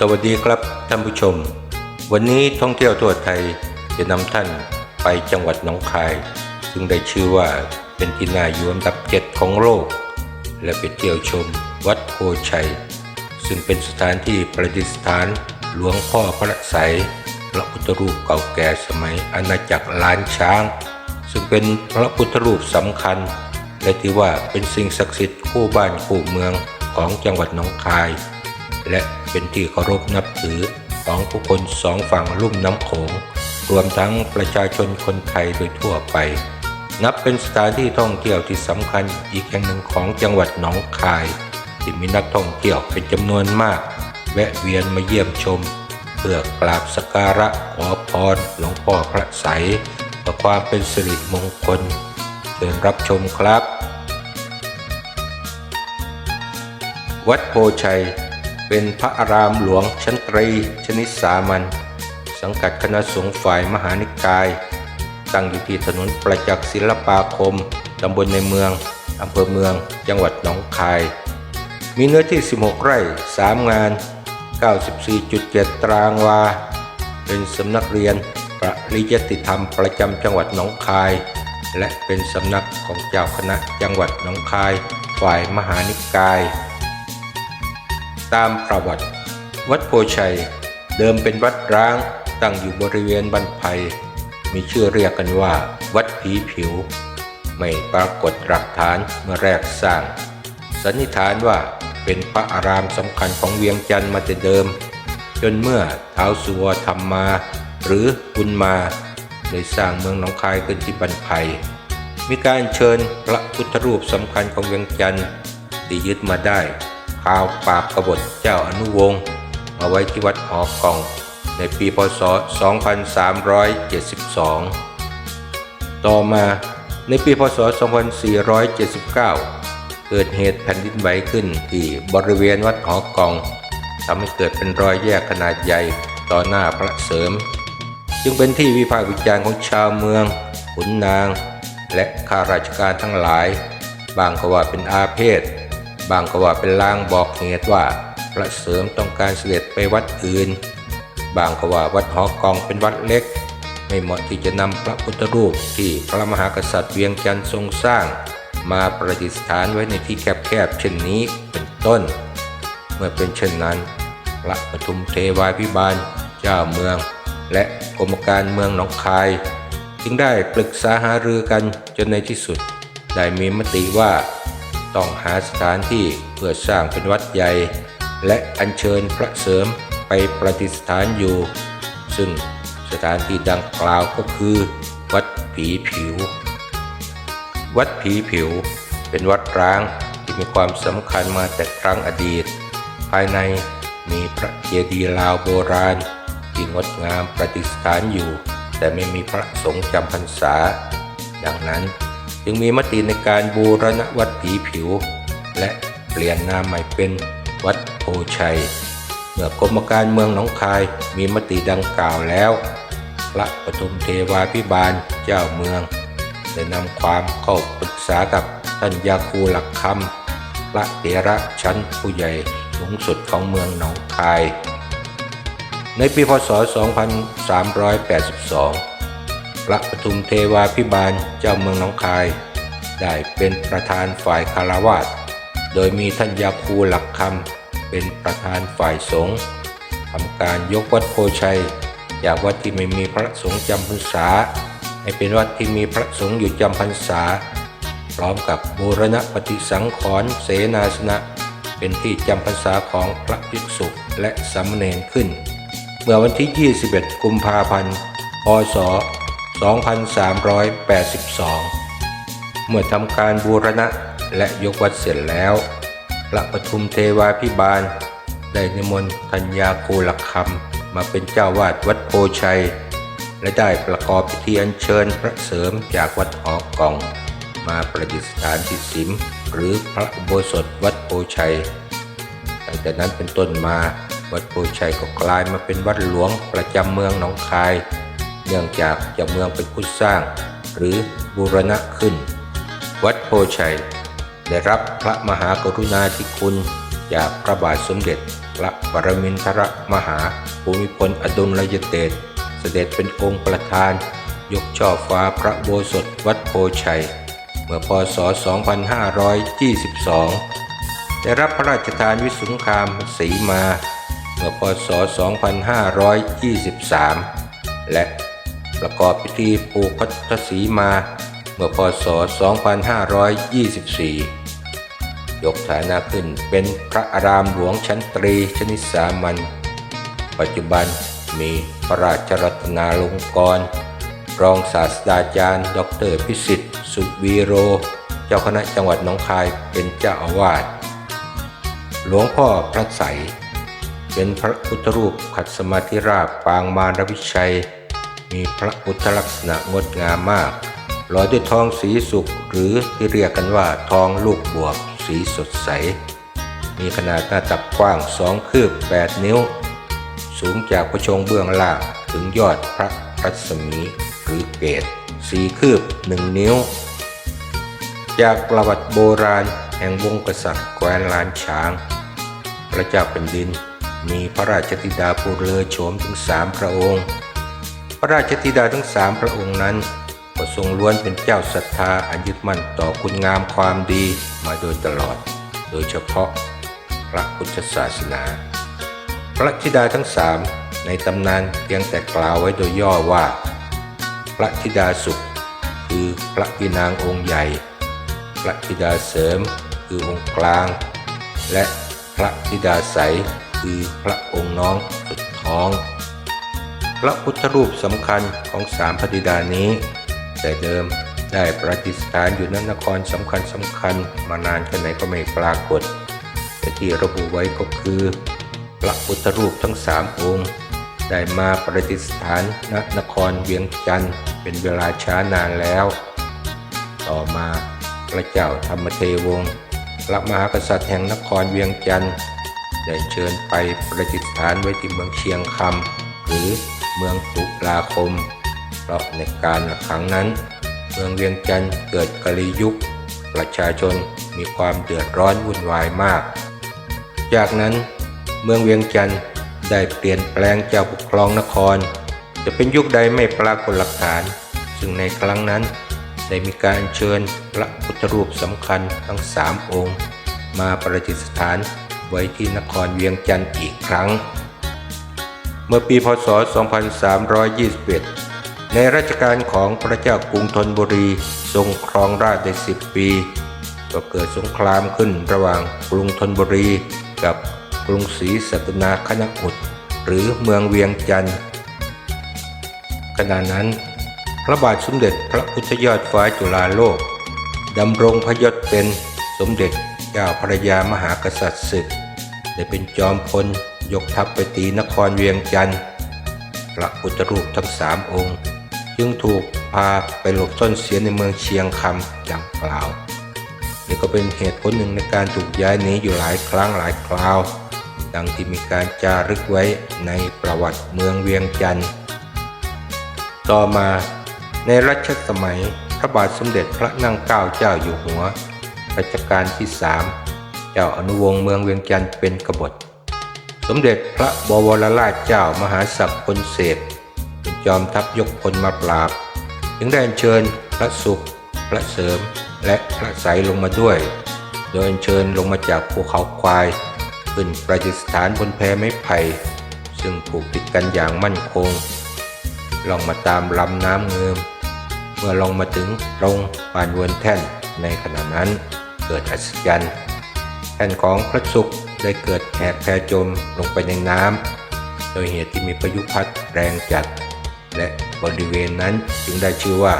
สวัสดีครับท่านผู้ชม วันนี้ท่องเที่ยวทั่วไทยจะนำท่านไปจังหวัดหนองคาย ซึ่งได้ชื่อว่าเป็นที่น่าอยู่อันดับเจ็ดของโลก และไปเที่ยวชมวัดโพชัย ซึ่งเป็นสถานที่ประดิษฐานหลวงพ่อพระไสยพระพุทธรูปเก่าแก่สมัยอาณาจักรล้านช้าง ซึ่งเป็นพระพุทธรูปสำคัญ และถือว่าเป็นสิ่งศักดิ์สิทธิ์คู่บ้านคู่เมืองของจังหวัดหนองคาย และ เป็นที่เคารพนับถือของผู้คนสองฝั่งลุ่มน้ำโขง รวมทั้งประชาชนคนไทยโดยทั่วไป นับเป็นสถานที่ท่องเที่ยวที่สำคัญอีกแห่งหนึ่งของจังหวัดหนองคาย ที่มีนักท่องเที่ยวเป็นจำนวนมาก แวะเวียนมาเยี่ยมชม เพื่อกราบสักการะขอพรหลวงพ่อพระไสเพื่อความเป็นสิริมงคลเชิญรับชมครับ วัดโพชัย เป็นพระอารามหลวงชั้นตรีชนิดสามัญสังกัดคณะสงฆ์ฝ่ายมหานิกาย ตั้งอยู่ที่ถนนประจักษ์ศิลปาคม ตำบลในเมืองอำเภอเมือง จังหวัดหนองคาย มีเนื้อที่ 16 ไร่ 3 งาน 94.7 ตารางวา เป็นสำนักเรียนปริยติธรรมประจำจังหวัดหนองคาย และเป็นสำนักของเจ้าคณะจังหวัดหนองคาย ฝ่ายมหานิกาย ตามประวัติ วัดโพชัย เดิมเป็นวัดร้างตั้งอยู่บริเวณบันไพมีชื่อเรียกกันว่า วัดผีผิว ไม่ปรากฏหลักฐานเมื่อแรกสร้าง สันนิษฐานว่าเป็นพระอารามสำคัญของเวียงจันทร์มาแต่เดิม จนเมื่อท้าวสุวรรณธรรมมา หรือบุญมาได้สร้างเมืองหนองคายขึ้นที่บันไพมีการเชิญพระพุทธรูปสำคัญของเวียงจันทร์ที่ยึดมาได้ ข่าวปราบกบฏเจ้าอนุวงศ์มาไว้ที่วัดหอกล่อง ในปีพศ 2372 ต่อมาในปีพศ 2479 เกิดเหตุแผ่นดินไหวขึ้นที่บริเวณวัดหอกล่องทำให้เกิดเป็นรอยแยกขนาดใหญ่ต่อหน้าพระเสริม จึงเป็นที่วิพากษ์วิจารณ์ของชาวเมืองขุนนาง และข้าราชการทั้งหลาย บางก็ว่าเป็นอาเพศ บางก็ว่าเป็นลางบอกเหตุว่า พระเสริมต้องการเสด็จไปวัดอื่น บางก็ว่าวัดหอกองเป็นวัดเล็ก ไม่เหมาะที่จะนำพระพุทธรูปที่พระมหากษัตริย์เวียงจันทร์ทรงสร้าง มาประดิษฐานไว้ในที่แคบๆเช่นนี้เป็นต้น เมื่อเป็นเช่นนั้น พระปทุมเทวาพิบาล เจ้าเมือง และกรมการเมืองหนองคาย จึงได้ปรึกษาหารือกันจนในที่สุดได้มีมติว่า ต้องหาสถานที่เพื่อสร้างเป็นวัดใหญ่ และอัญเชิญพระเสริมไปประดิษฐานอยู่ ซึ่งสถานที่ดังกล่าวก็คือ วัดผีผิว วัดผีผิว เป็นวัดร้างที่มีความสำคัญมาแต่ครั้งอดีต ภายในมีพระเจดีย์ลาวโบราณ ที่งดงามประดิษฐานอยู่ แต่ไม่มีพระสงฆ์จำพรรษา ดังนั้น จึงมีมติในการบูรณะวัดผีผิว และเปลี่ยนนามใหม่เป็นวัดโพชัย เมื่อกรมการเมืองหนองคายมีมติดังกล่าวแล้ว พระปฐุมเทวาพิบาลเจ้าเมืองได้นำความเข้าปรึกษากับท่านยาคูหลักคำพระเถระชั้นผู้ใหญ่สูงสุดของเมืองหนองคาย ในปีพศ 2382 พระปทุมเทวาพิบาลเจ้าเมืองหนองคาย ได้เป็นประธานฝ่ายคารวาสโดยมีท่านยาคูหลักคำเป็นประธานฝ่ายสงฆ์ทำการยกวัดโพชัย จากวัดที่ไม่มีพระสงฆ์จำพรรษา ให้เป็นวัดที่มีพระสงฆ์อยู่จำพรรษา พร้อมกับบูรณะปฏิสังขรณ์เสนาสนะ เป็นที่จำพรรษาของพระภิกษุและสามเณรขึ้น เมื่อวันที่ 21 กุมภาพันธ์พศ 2382 เมื่อทำการบูรณะและยกวัดเสร็จแล้วพระปทุมเทวาพิบาล ได้นิมนต์ธัญญาโกลคำมาเป็นเจ้าวาดวัดโพชัย และได้ประกอบพิธีอัญเชิญพระเสริมจากวัดหอกอง มาประดิษฐานที่สิม หรือพระอุโบสถวัดโพชัยตั้งแต่นั้นเป็นต้นมาวัดโพชัยก็กลายมาเป็นวัดหลวงประจำเมืองหนองคาย เนื่องจากเจ้าเมืองเป็นผู้สร้าง หรือบูรณะขึ้น วัดโพชัย ได้รับพระมหากรุณาธิคุณ จากพระบาทสมเด็จ พระปรมินทรมหาภูมิพลอดุลยเดชเสด็จเป็นองค์ประธาน ยกช่อฟ้าพระโบสถวัดโพชัย เมื่อพศ 2522 ได้รับพระราชทานวิสุงคามสีมาเมื่อพศ 2523 และ ประกอบพิธีปูพัทธสีมาเมื่อพศ 2524 ยกฐานะขึ้นเป็นพระอารามหลวงชั้นตรีชนิดสามัญปัจจุบันมีพระราชรัตนาลงกร รองศาสตราจารย์ ดรพิสิทธิ์ สุวีโร เจ้าคณะจังหวัดหนองคายเป็นเจ้าอาวาส หลวงพ่อพระใส เป็นพระพุทธรูปขัดสมาธิราบปางมารวิชัย มีพระพุทธลักษณะงดงามมากล่อด้วยทองสีสุกหรือที่เรียกกันว่าทองลูกบวกสีสดใส มีขนาดหน้าตักกว้าง2คืบ 8 นิ้ว สูงจากพระชงเบื้องล่างถึงยอดพระรัศมีหรือเกตสีคืบ1นิ้ว จากประวัติโบราณแห่งวงกษัตริย์แคว้นล้านช้าง พระเจ้าแผ่นดินมีพระราชธิดาผู้เลอโฉมถึงสามพระองค์ พระราชธิดาทั้งสามพระองค์นั้นก็ทรงล้วนเป็นเจ้าศรัทธาอันยึดมั่นต่อคุณงามความดีมาโดยตลอด โดยเฉพาะพระพุทธศาสนา พระธิดาทั้งสามในตำนานเพียงแต่กล่าวไว้โดยย่อว่า พระธิดาสุข คือพระพินางองค์ใหญ่ พระธิดาเสริมคือองค์กลาง และพระธิดาใสคือพระองค์น้องสุดท้อง พระพุทธรูปสำคัญของสามพระธิดานี้ แต่เดิมได้ประดิษฐานอยู่ณนครสำคัญสำคัญมานานแค่ไหนก็ไม่ปรากฏ แต่ที่ระบุไว้ก็คือ พระพุทธรูปทั้งสามองค์ ได้มาประดิษฐานณนครเวียงจันทร์เป็นเวลาช้านานแล้ว ต่อมาพระเจ้าธรรมเทวงศ์พระมหากษัตริย์แห่งนครเวียงจันทร์ได้เชิญไปประดิษฐานไว้ที่เมืองเชียงคำหรือ เมืองตุลาคม เพราะในการครั้งนั้น เมืองเวียงจันทร์เกิดกลียุค ประชาชนมีความเดือดร้อนวุ่นวายมาก จากนั้นเมืองเวียงจันทร์ได้เปลี่ยนแปลงเจ้าปกครองนคร จะเป็นยุคใดไม่ปรากฏหลักฐาน ซึ่งในครั้งนั้น ได้มีการเชิญพระพุทธรูปสำคัญทั้งสามองค์ มาประดิษฐานไว้ที่นครเวียงจันทร์อีกครั้ง เมื่อปีพศ 2321 ในรัชกาลของพระเจ้ากรุงธนบุรีทรงครองราชย์ได้สิบปี ก็เกิดสงครามขึ้นระหว่างกรุงธนบุรีกับกรุงศรีสัตนาคณอุดหรือเมืองเวียงจันทร์ขณะนั้น พระบาทสมเด็จพระพุทธยอดฟ้าจุฬาโลกดำรงพระยศเป็นสมเด็จเจ้าพระยามหากษัตริย์ศึก ได้เป็นจอมพล ยกทัพไปตีนครเวียงจันทร์พระพุทธรูปทั้งสามองค์ จึงถูกพาไปหลบซ่อนเสียในเมืองเชียงคำดังกล่าวนี่ก็เป็นเหตุผลหนึ่งในการถูกย้ายหนีอยู่หลายครั้งหลายคราว ดังที่มีการจารึกไว้ในประวัติเมืองเวียงจันทร์ต่อมาในรัชสมัยพระบาทสมเด็จพระนั่งเกล้าเจ้าอยู่หัวรัชกาลที่สามเจ้าอนุวงศ์เมืองเวียงจันทร์เป็นกบฏ สมเด็จพระบวรราชเจ้ามหาศักดิ์พลเสพจอมทัพยกพลมาปราบจึงได้เชิญพระสุข พระเสริม และพระใสลงมาด้วย โดยเชิญลงมาจากภูเขาควาย ขึ้นประดิษฐานบนแพไม้ไผ่ ซึ่งผูกติดกันอย่างมั่นคง ลองมาตามลำน้ำเงิม เมื่อลงมาถึงตรงปานเวนแท่นในขณะนั้นเกิดอัศจรรย์แท่นของพระศุกร์ ได้เกิดแหกแพรจมลงไปในน้ำโดยเหตุที่มีพายุพัดแรงจัด และบริเวณนั้นจึงได้ชื่อว่า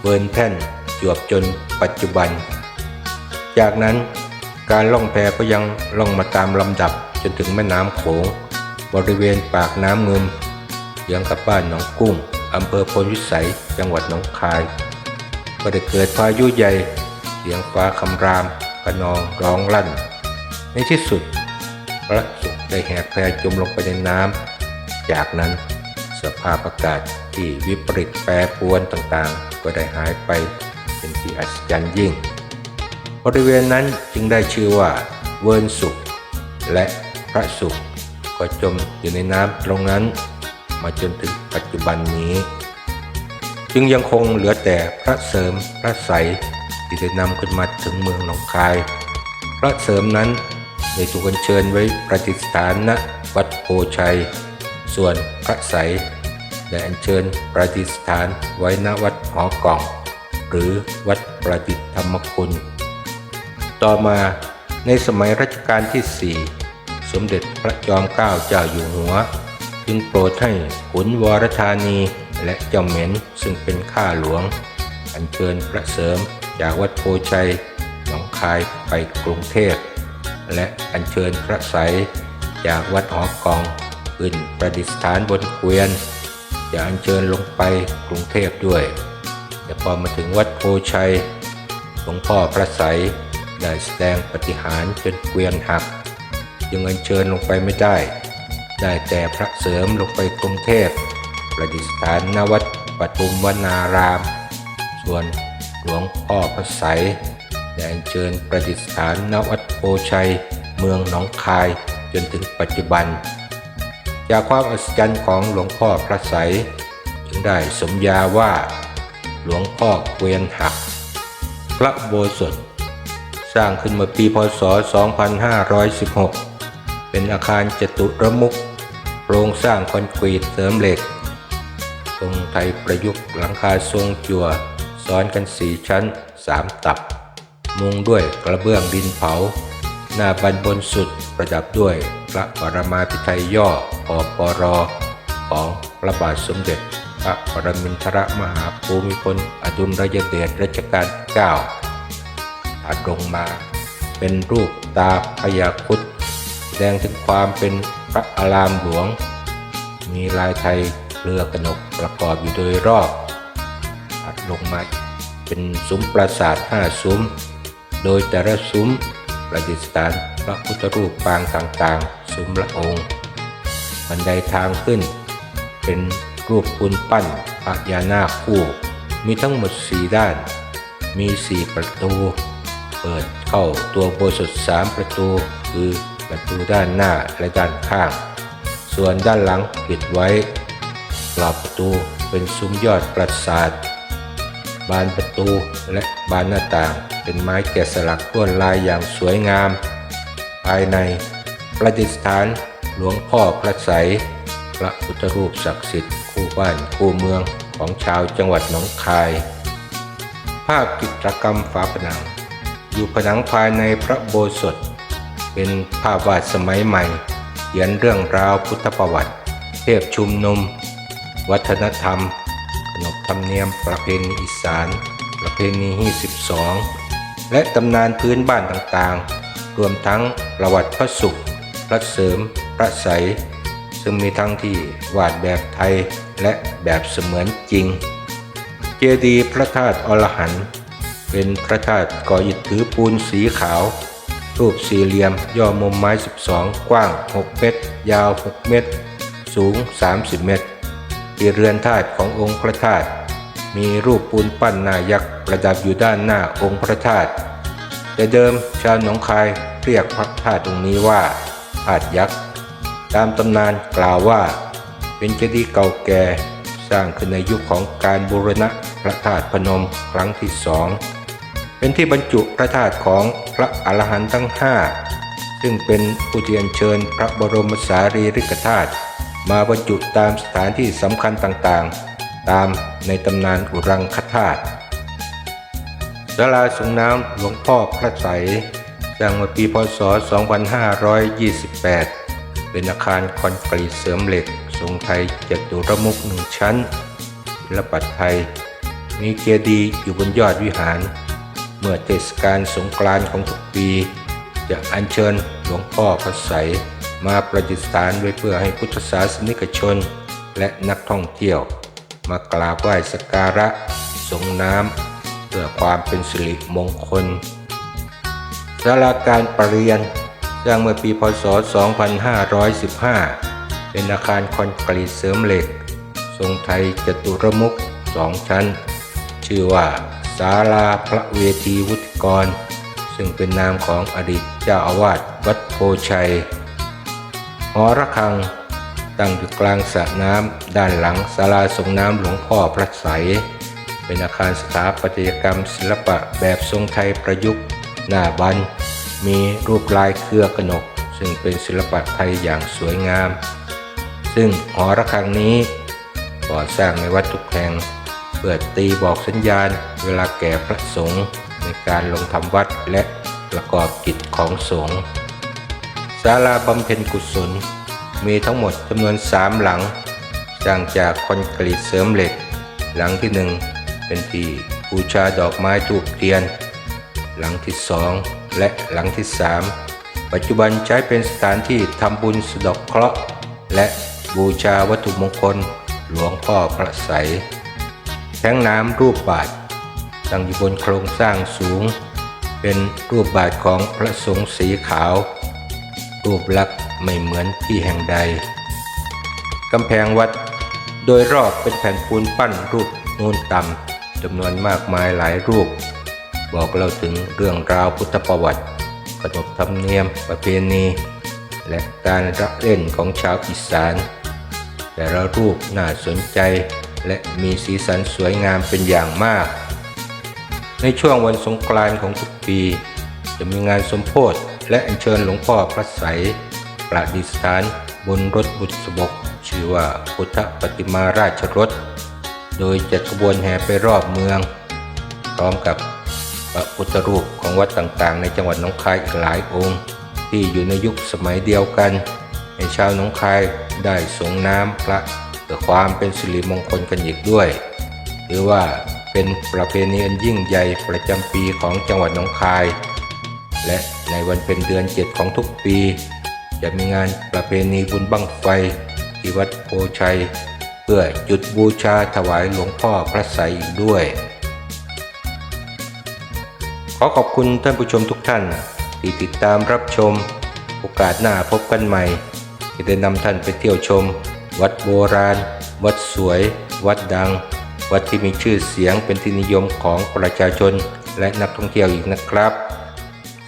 เวิร์นแท่นจวบจนปัจจุบัน จากนั้นการล่องแพก็ยังล่องมาตามลำดับจนถึงแม่น้ำโขง บริเวณปากน้ำเงิมยังกับบ้านหนองกุ้งอำเภอพลวิสัยจังหวัดหนองคาย ก็ได้เกิดพายุใหญ่เสียงฟ้าคำรามกระนองร้องลั่น ในที่สุด พระสุขได้แหกแพรจมลงไปในน้ำจากนั้นสภาพอากาศที่วิปริตแปรปรวนต่างๆ ก็ได้หายไปเป็นที่อัศจรรย์ยิ่ง บริเวณนั้นจึงได้ชื่อว่าเวิร์นสุข และพระสุขก็จมอยู่ในน้ำตรงนั้น มาจนถึงปัจจุบันนี้ จึงยังคงเหลือแต่พระเสริมพระใสที่ได้นำขึ้นมาถึงเมืองหนองคาย พระเสริมนั้น ได้ถูกอัญเชิญไว้ประดิษฐานณวัดโพชัย ส่วนพระใสยได้อัญเชิญประดิษฐานไว้ณวัดหอกล่อง หรือวัดประดิษฐธรรมคุณ ต่อมาในสมัยรัชกาลที่ 4 สมเด็จพระจอมเกล้าเจ้าอยู่หัว จึงโปรดให้ขุนวรธานีและเจ้าเหม็นซึ่งเป็นข้าหลวง อัญเชิญพระเสริมจากวัดโพชัยหนองคายไปกรุงเทพ และอัญเชิญพระไสยจากวัดหอกองขึ้นประดิษฐานบนเกวียน จะอัญเชิญลงไปกรุงเทพด้วย แต่พอมาถึงวัดโพชัยหลวงพ่อพระไสยได้แสดงปฏิหารจนเกวียนหักจึงอัญเชิญลงไปไม่ได้ ได้แต่พระเสริมลงไปกรุงเทพประดิษฐานณวัดปทุมวนาราม ส่วนหลวงพ่อพระไสย ได้อัญเชิญประดิษฐานณวัดโพชัย เมืองหนองคายจนถึงปัจจุบัน จากความอัศจรรย์ของหลวงพ่อพระไสยจึงได้สมญาว่า หลวงพ่อเกวียนหัก พระโบสถสร้างขึ้นเมื่อปีพศ 2516 เป็นอาคารจตุรมุขโครงสร้างคอนกรีตเสริมเหล็ก ทรงไทยประยุกต์หลังคาทรงจั่ว ซ้อนกันสี่ชั้นสามตับ มุงด้วยกระเบื้องดินเผา หน้าบันบนสุดประดับด้วยพระปรมาภิไธยย่อพอปรของพระบาทสมเด็จ พระปรมินทรมหาภูมิพลอดุลยเดชรัชกาลที่9ถัดลงมาเป็นรูปตาพญาคุดแสดงถึงความเป็นพระอารามหลวง มีลายไทยเรือกระหนกประกอบอยู่โดยรอบถัดลงมาเป็นซุ้มปราสาทห้าซุ้ม โดยแต่ละซุ้มประดิษฐานพระพุทธรูปปางต่างๆ ซุ้มละองค์บันไดทางขึ้น เป็นรูปปูนปั้นพระยานาคคู่ มีทั้งหมดสี่ด้าน มีสี่ประตู เปิดเข้าตัวโบสถสามประตู คือประตูด้านหน้าและด้านข้าง ส่วนด้านหลังปิดไว้กรอบประตูเป็นซุ้มยอดปราสาท บานประตูและบานหน้าต่าง เป็นไม้แกะสลักลวดลายอย่างสวยงาม ภายในประดิษฐานหลวงพ่อพระไสยพระพุทธรูปศักดิ์สิทธิ์คู่บ้านคู่เมืองของชาวจังหวัดหนองคาย ภาพจิตรกรรมฝาผนัง อยู่ผนังภายในพระโบสถ เป็นภาพวาดสมัยใหม่เขียนเรื่องราวพุทธประวัติ เทพชุมนุม วัฒนธรรม ขนบธรรมเนียมประเพณีอีสาน ประเพณีฮี12 และตำนานพื้นบ้านต่างๆ รวมทั้งประวัติพระสุข พระเสริม พระใสยซึ่งมีทั้งที่วาดแบบไทยและแบบเสมือนจริง เจดีย์พระธาตุอรหันต์เป็นพระธาตุก่ออิฐถือปูนสีขาว รูปสี่เหลี่ยมย่อมุมไม้ 12 กว้าง 6 เมตร ยาว 6 เมตร สูง 30 เมตร ที่เรือนธาตุขององค์พระธาตุมีรูปปูนปั้นนายักษ์ประดับอยู่ด้านหน้าองค์พระธาตุแต่เดิมชาวหนองคายเรียกพระธาตุตรงนี้ว่าธาตุยักษ์ ตามตำนานกล่าวว่า เป็นเจดีย์เก่าแก่สร้างขึ้นในยุคของการบูรณะพระธาตุพนมครั้งที่สองเป็นที่บรรจุพระธาตุของพระอรหันต์ทั้งห้าซึ่งเป็นผู้ที่อัญเชิญพระบรมสารีริกธาตุ มาบรรจุตามสถานที่สำคัญต่างๆ ตามในตำนานอุรังคธาตุศาลาส่งน้ำหลวงพ่อพระไสสร้างเมื่อปีพศ 2528 เป็นอาคารคอนกรีตเสริมเหล็กทรงไทยจัตุรมุขหนึ่งชั้นศิลปะไทย มีเจดีย์อยู่บนยอดวิหาร เมื่อเทศกาลสงกรานต์ของทุกปี จะอัญเชิญหลวงพ่อพระไส มาประดิษฐานไว้เพื่อให้พุทธศาสนิกชน และนักท่องเที่ยว มากราบไหว้สักการะสงน้ำเพื่อความเป็นสิริมงคลศาลาการประเรียนสร้างเมื่อปีพศ 2515 เป็นอาคารคอนกรีตเสริมเหล็ก ทรงไทยจตุรมุขสองชั้น ชื่อว่าศาลาพระเวทีวุฒิกร ซึ่งเป็นนามของอดีตเจ้าอาวาสวัดโพชัย หอระฆัง ตั้งอยู่กลางสระน้ำด้านหลังศาลาส่งน้ำหลวงพ่อพระใสยเป็นอาคารสถาปัตยกรรมศิลปะแบบทรงไทยประยุกต์ หน้าบัน มีรูปลายเครือกนก ซึ่งเป็นศิลปะไทยอย่างสวยงาม ซึ่งหอระฆังนี้ก่อสร้างในวัดทุกแห่งเพื่อตีบอกสัญญาณเวลาแก่พระสงฆ์ในการลงทำวัดและประกอบกิจของสงฆ์ ศาลาบำเพ็ญกุศล มีทั้งหมดจำนวนสามหลังสร้างจากคอนกรีตเสริมเหล็ก หลังที่หนึ่งเป็นที่บูชาดอกไม้ทูบเทียน หลังที่สองและหลังที่สามปัจจุบันใช้เป็นสถานที่ทำบุญสะดอกเคราะห์ และบูชาวัตถุมงคลหลวงพ่อพระใสแท้งน้ำรูปบาทตั้งอยู่บนโครงสร้างสูง เป็นรูปบาทของพระสงฆ์สีขาว รูปลักษณ์ไม่เหมือนที่แห่งใด กำแพงวัดโดยรอบเป็นแผ่นปูนปั้นรูปโนูนต่ำจำนวนมากมายหลายรูป บอกเราถึงเรื่องราวพุทธประวัติขนบธรรมเนียมประเพณี และการรักเล่นของชาวอีสาน แต่ละรูปน่าสนใจและมีสีสันสวยงามเป็นอย่างมาก ในช่วงวันสงกรานต์ของทุกปี จะมีงานสมโพธิ และอัญเชิญหลวงพ่อพระไสยประดิษฐานบนรถบุษบก ชื่อว่าพุทธปฏิมาราชรถ โดยจัดขบวนแห่ไปรอบเมือง พร้อมกับพระพุทธรูปของวัดต่างๆ ในจังหวัดหนองคายอีกหลายองค์ ที่อยู่ในยุคสมัยเดียวกันให้ชาวหนองคายได้สงน้ำพระเพื่อความเป็นสิริมงคลกันอีกด้วยถือว่าเป็นประเพณีอันยิ่งใหญ่ประจำปีของจังหวัดหนองคาย และในวันเป็นเดือนเจ็ดของทุกปี จะมีงานประเพณีบุญบั้งไฟ ที่วัดโพชัย เพื่อจุดบูชาถวายหลวงพ่อพระไสยอีกด้วย ขอขอบคุณท่านผู้ชมทุกท่านที่ติดตามรับชม โอกาสหน้าพบกันใหม่จะได้นำท่านไปเที่ยวชม วัดโบราณ วัดสวย วัดดัง วัดที่มีชื่อเสียงเป็นที่นิยมของประชาชนและนักท่องเที่ยวอีกนะครับ